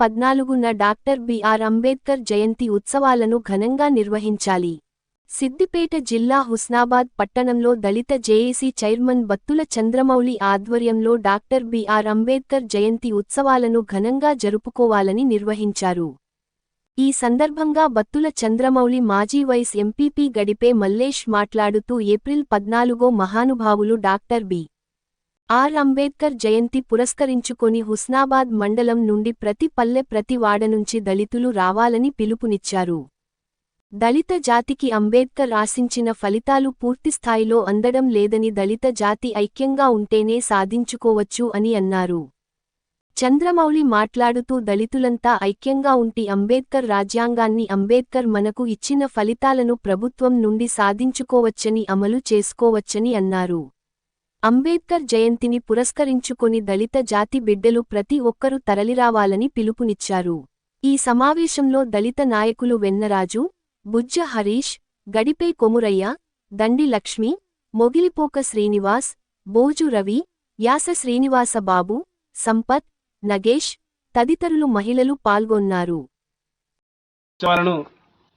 పద్నాలుగున doctor BR Ambedkar జయంతి ఉత్సవాలను ఘనంగా నిర్వహించాలి. సిద్దిపేట జిల్లా హుస్నాబాద్ పట్టణంలో దళిత జేఏసీ చైర్మన్ బత్తుల చంద్రమౌళి ఆధ్వర్యంలో డాక్టర్ బిఆర్ అంబేద్కర్ జయంతి ఉత్సవాలను ఘనంగా జరుపుకోవాలని నిర్వహించారు. ఈ సందర్భంగా బత్తుల చంద్రమౌళి మాజీ వైస్ ఎంపీపీ గడిపే మల్లేష్ మాట్లాడుతూ ఏప్రిల్ పద్నాలుగో మహానుభావులు డాక్టర్ బి. ఆర్. అంబేద్కర్ జయంతి పురస్కరించుకొని హుస్నాబాద్ మండలం నుండి ప్రతి పల్లె ప్రతి వాడ నుంచి దళితులు రావాలని పిలుపునిచ్చారు. దళిత జాతికి అంబేద్కర్ ఆశించిన ఫలితాలు పూర్తిస్థాయిలో అందడం లేదని దళిత జాతి ఐక్యంగా ఉంటేనే సాధించుకోవచ్చు అని అన్నారు. చంద్రమౌళి మాట్లాడుతూ దళితులంతా ఐక్యంగా ఉంటి అంబేద్కర్ రాజ్యాంగాన్ని అంబేద్కర్ మనకు ఇచ్చిన ఫలితాలను ప్రభుత్వం నుండి సాధించుకోవచ్చని అమలు చేసుకోవచ్చని అన్నారు. అంబేద్కర్ జయంతిని పురస్కరించుకొని దళిత జాతి బిడ్డలు ప్రతి ఒక్కరూ తరలిరావాలని పిలుపునిచ్చారు. ఈ సమావేశంలో దళిత నాయకులు వెన్నరాజు బుజ్జ హరీష్ గడిపే కొమురయ్య దండి లక్ష్మి మొగిలిపోక శ్రీనివాస్ బోజు రవి యాస శ్రీనివాసబాబు సంపత్ నగేష్ తదితరులు మహిళలు పాల్గొన్నారు.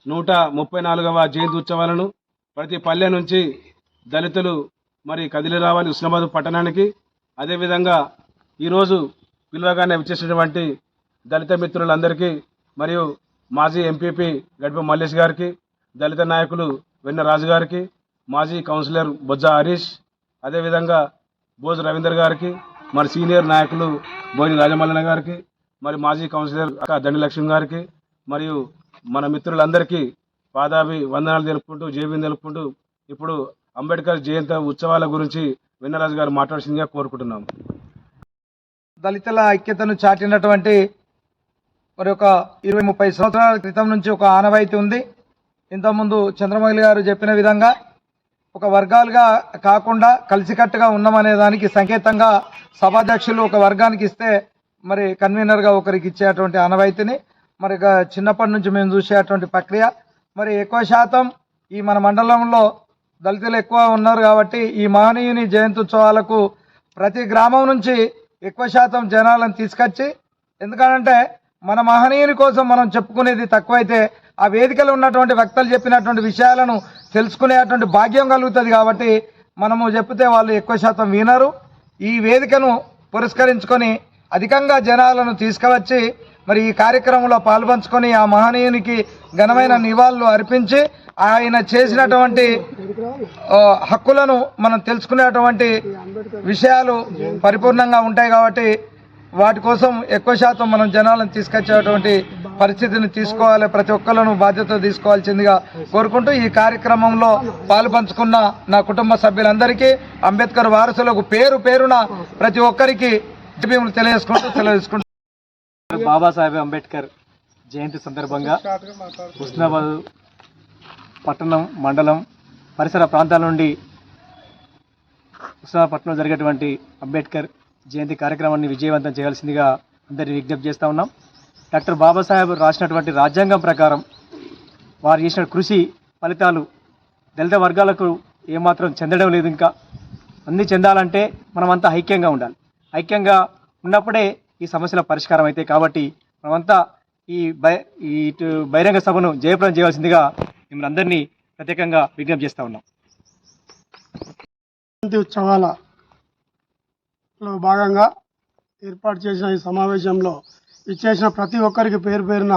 నూట ముప్పై నాలుగవ జయంతి ఉత్సవాలను ప్రతి పల్లె నుంచి దళితులు మరి కదిలి రావాలి ఉస్నాబాద్ పట్టణానికి. అదేవిధంగా ఈరోజు పిలువగానే వచ్చేసినటువంటి దళిత మిత్రులందరికీ మరియు మాజీ ఎంపీపీ గడిప మల్లేష్ గారికి దళిత నాయకులు వెన్న రాజు గారికి మాజీ కౌన్సిలర్ బొజ్జ హరీష్ అదేవిధంగా బోజు రవీందర్ గారికి మరి సీనియర్ నాయకులు బోయిని రాజమల్లన్న గారికి మరి మాజీ కౌన్సిలర్ అక్క గారికి మరియు మన మిత్రులందరికీ పాదాభి వందనాలు తెలుపుకుంటూ జేబీని తెలుపుకుంటూ ఇప్పుడు అంబేద్కర్ జయంతి ఉత్సవాల గురించి వెన్నరాజు గారు మాట్లాడాల్సిందిగా కోరుకుంటున్నాం దళితుల ఐక్యతను చాటినటువంటి మరి ఒక ఇరవై ముప్పై సంవత్సరాల క్రితం నుంచి ఒక ఆనవాయితీ ఉంది. ఇంతకుముందు చంద్రమౌళి గారు చెప్పిన విధంగా ఒక వర్గాలుగా కాకుండా కలిసికట్టుగా ఉన్నామనే దానికి సంకేతంగా సభాధ్యక్షులు ఒక వర్గానికి ఇస్తే మరి కన్వీనర్గా ఒకరికి ఇచ్చేటువంటి ఆనవాయితీని మరి చిన్నప్పటి నుంచి మేము చూసేటువంటి ప్రక్రియ. మరి ఎక్కువ శాతం ఈ మన మండలంలో దళితులు ఎక్కువ ఉన్నారు కాబట్టి ఈ మహనీయుని జయంతి ఉత్సవాలకు ప్రతి గ్రామం నుంచి ఎక్కువ శాతం జనాలను తీసుకొచ్చి ఎందుకంటే మన మహనీయుని కోసం మనం చెప్పుకునేది తక్కువైతే ఆ వేదికలో ఉన్నటువంటి వ్యక్తులు చెప్పినటువంటి విషయాలను తెలుసుకునేటువంటి భాగ్యం కలుగుతుంది కాబట్టి మనము చెప్తే వాళ్ళు ఎక్కువ శాతం వినరు. ఈ వేదికను పురస్కరించుకొని అధికంగా జనాలను తీసుకువచ్చి మరి ఈ కార్యక్రమంలో పాల్పంచుకొని ఆ మహనీయునికి ఘనమైన నివాళులు అర్పించి ఆయన చేసినటువంటి హక్కులను మనం తెలుసుకునేటువంటి విషయాలు పరిపూర్ణంగా ఉంటాయి కాబట్టి వాటి కోసం ఎక్కువ శాతం మనం జనాలను తీసుకొచ్చేటువంటి పరిస్థితిని తీసుకోవాలి ప్రతి ఒక్కళ్ళను బాధ్యత తీసుకోవాల్సిందిగా కోరుకుంటూ ఈ కార్యక్రమంలో పాలు పంచుకున్న నా కుటుంబ సభ్యులందరికీ అంబేద్కర్ వారసులకు పేరు పేరున ప్రతి ఒక్కరికి తెలియజేసుకుంటూ తెలియజేసుకుంటూ బాబాసాహెబ్ అంబేద్కర్ జయంతి సందర్భంగా హుస్నాబాద్ పట్టణం మండలం పరిసర ప్రాంతాల నుండి హుస్నాబాద్ జరిగేటువంటి అంబేద్కర్ జయంతి కార్యక్రమాన్ని విజయవంతం చేయాల్సిందిగా అందరినీ విజ్ఞప్తి చేస్తూ ఉన్నాం. డాక్టర్ బాబాసాహెబ్ రాసినటువంటి రాజ్యాంగం ప్రకారం వారు చేసిన కృషి ఫలితాలు దళిత వర్గాలకు ఏమాత్రం చెందడం లేదు ఇంకా. అన్ని చెందాలంటే మనమంతా ఐక్యంగా ఉండాలి. ఐక్యంగా ఉన్నప్పుడే ఈ సమస్యల పరిష్కారం అయితే కాబట్టి మనమంతా ఈ బై ఇటు బహిరంగ సభను జయప్రదం చేయవలసిందిగా మిమ్మల్ని అందరినీ ప్రత్యేకంగా విజ్ఞప్తి చేస్తూ ఉన్నాం. జయంతి ఉత్సవాలలో భాగంగా ఏర్పాటు చేసిన ఈ సమావేశంలో ఇచ్చేసిన ప్రతి ఒక్కరికి పేరు పేరున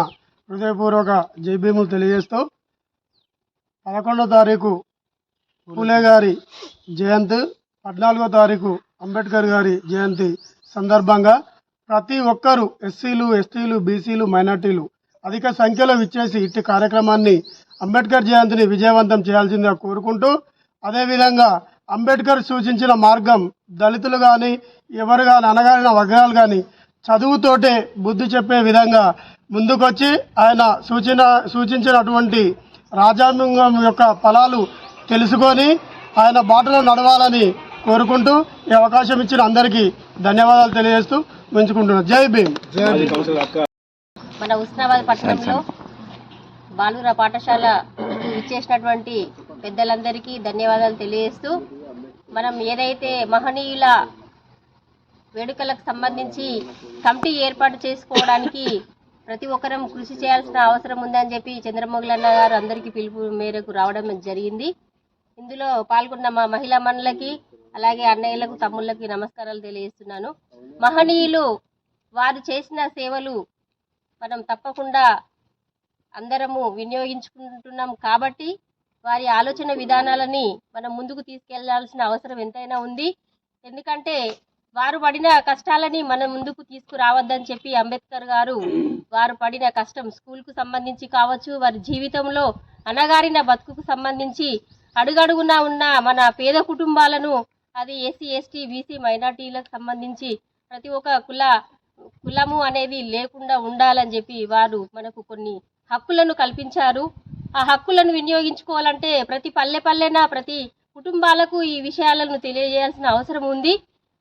హృదయపూర్వక జైభీములు తెలియజేస్తూ పదకొండో తారీఖు పూలే గారి జయంతి పద్నాలుగో తారీఖు అంబేద్కర్ గారి జయంతి సందర్భంగా ప్రతి ఒక్కరూ ఎస్సీలు ఎస్టీలు బీసీలు మైనార్టీలు అధిక సంఖ్యలో విచ్చేసి ఇట్టి కార్యక్రమాన్ని అంబేద్కర్ జయంతిని విజయవంతం చేయాల్సిందిగా కోరుకుంటూ అదేవిధంగా అంబేద్కర్ సూచించిన మార్గం దళితులు కానీ ఎవరు కానీ అనగారిన వర్గాలు కానీ చదువుతోటే బుద్ధి చెప్పే విధంగా ముందుకొచ్చి ఆయన సూచన సూచించినటువంటి రాజ్యాంగం యొక్క ఫలాలు తెలుసుకొని ఆయన బాటలో నడవాలని కోరుకుంటూ ఈ అవకాశం ఇచ్చిన అందరికీ ధన్యవాదాలు తెలియజేస్తూ ఉంచుకుంటున్నాను జై భీమ్. మన ఉస్నాబాద్ పట్టణంలో బాలుర పాఠశాల ఇచ్చేసినటువంటి పెద్దలందరికీ ధన్యవాదాలు తెలియజేస్తూ మనం ఏదైతే మహనీయుల వేడుకలకు సంబంధించి కమిటీ ఏర్పాటు చేసుకోవడానికి ప్రతి ఒక్కరం కృషి చేయాల్సిన అవసరం ఉందని చెప్పి చంద్రమౌళి గారు అందరికీ పిలుపు మేరకు రావడం జరిగింది. ఇందులో పాల్గొన్న మా మహిళా మనులకి అలాగే అన్నయ్యలకు తమ్ముళ్ళకి నమస్కారాలు తెలియజేస్తున్నాను. మహనీయులు వారు చేసిన సేవలు మనం తప్పకుండా అందరము వినియోగించుకుంటున్నాం కాబట్టి వారి ఆలోచన విధానాలని మనం ముందుకు తీసుకెళ్ళాల్సిన అవసరం ఎంతైనా ఉంది. ఎందుకంటే వారు పడిన కష్టాలని మనం ముందుకు తీసుకురావద్దని చెప్పి అంబేద్కర్ గారు వారు పడిన కష్టం స్కూల్కు సంబంధించి కావచ్చు వారి జీవితంలో అణగారిన బతుకుకు సంబంధించి అడుగడుగునా ఉన్న మన పేద కుటుంబాలను అది ఎస్సీ ఎస్టీ బీసీ మైనార్టీలకు సంబంధించి ప్రతి ఒక్క కుల కులము అనేది లేకుండా ఉండాలని చెప్పి వారు మనకు కొన్ని హక్కులను కల్పించారు. ఆ హక్కులను వినియోగించుకోవాలంటే ప్రతి పల్లె పల్లెన ప్రతి కుటుంబాలకు ఈ విషయాలను తెలియజేయాల్సిన అవసరం ఉంది.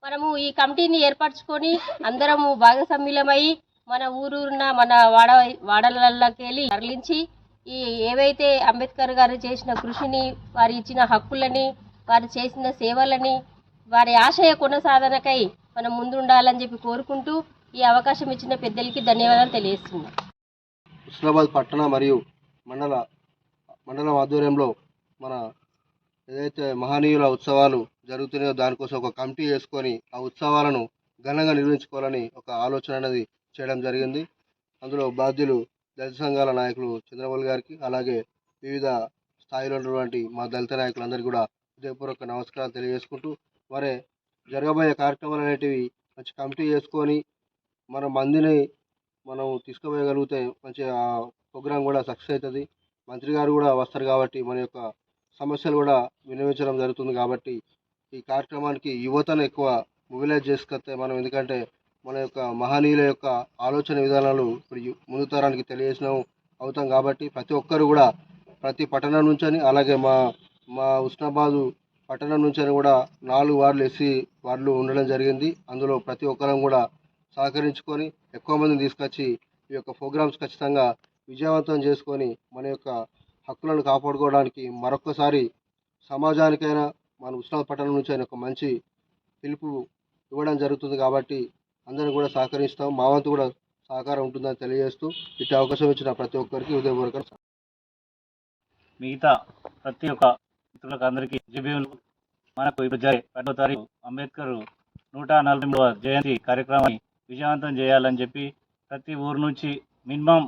మనము ఈ కమిటీని ఏర్పరచుకొని అందరము భాగస్వామ్యులమై మన ఊరూరున మన వాడ వాడలకెళ్ళి తరలించి ఈ ఏవైతే అంబేద్కర్ గారు చేసిన కృషిని వారు ఇచ్చిన హక్కులని వారు చేసిన సేవలని వారి ఆశయ కొనసాధనకై మనం ముందుండాలని చెప్పి కోరుకుంటూ ఈ అవకాశం ఇచ్చిన పెద్దలకి ధన్యవాదాలు తెలియజేస్తున్నాం. హుస్నాబాద్ పట్టణ మరియు మండల మండలం ఆధ్వర్యంలో మన ఏదైతే మహనీయుల ఉత్సవాలు జరుగుతున్నాయో దానికోసం ఒక కమిటీ వేసుకొని ఆ ఉత్సవాలను ఘనంగా నిర్వహించుకోవాలని ఒక ఆలోచన అనేది చేయడం జరిగింది. అందులో బాధ్యులు దళిత సంఘాల నాయకులు చంద్రబాబు గారికి అలాగే వివిధ స్థాయిలో ఉన్నటువంటి మా దళిత నాయకులందరికీ కూడా హృదయపూర్వక నమస్కారాలు తెలియజేసుకుంటూ మరే జరగబోయే కార్యక్రమాలు అనేటివి మంచి కమిటీ చేసుకొని మన మందిని మనం తీసుకుపోయగలిగితే మంచి ఆ ప్రోగ్రాం కూడా సక్సెస్ అవుతుంది. మంత్రి గారు కూడా వస్తారు కాబట్టి మన యొక్క సమస్యలు కూడా వినియోగించడం జరుగుతుంది కాబట్టి ఈ కార్యక్రమానికి యువతను ఎక్కువ మొబిలైజ్ చేసుకొస్తే మనం ఎందుకంటే మన యొక్క మహనీయుల యొక్క ఆలోచన విధానాలు ఇప్పుడు ముందు తరానికి తెలియజేసినాం అవుతాం కాబట్టి ప్రతి ఒక్కరు కూడా ప్రతి పట్టణం నుంచని అలాగే మా మా ఉస్నాబాదు పట్టణం నుంచని కూడా నాలుగు వార్డులు ఎస్సీ వార్డులు ఉండడం జరిగింది. అందులో ప్రతి ఒక్కరం కూడా సహకరించుకొని ఎక్కువ మందిని తీసుకొచ్చి ఈ యొక్క ప్రోగ్రామ్స్ ఖచ్చితంగా విజయవంతం చేసుకొని మన యొక్క హక్కులను కాపాడుకోవడానికి మరొకసారి సమాజానికైనా మన ఉస్నాబాద్ పట్టణం నుంచి అయినా ఒక మంచి పిలుపు ఇవ్వడం జరుగుతుంది కాబట్టి అందరం కూడా సహకరిస్తాం. మా వంతు కూడా సహకారం ఉంటుందని తెలియజేస్తూ ఇటు అవకాశం ఇచ్చిన ప్రతి ఒక్కరికి హృదయపూర్వక మిగతా ప్రతి ఒక్క మిత్రులకు అందరికీ జేబీఎంలు మనకు ఇప్పుడు జరిగే రెండో తారీఖు అంబేద్కర్ నూట నలభై మూడవ జయంతి కార్యక్రమాన్ని విజయవంతం చేయాలని చెప్పి ప్రతి ఊరు నుంచి మినిమం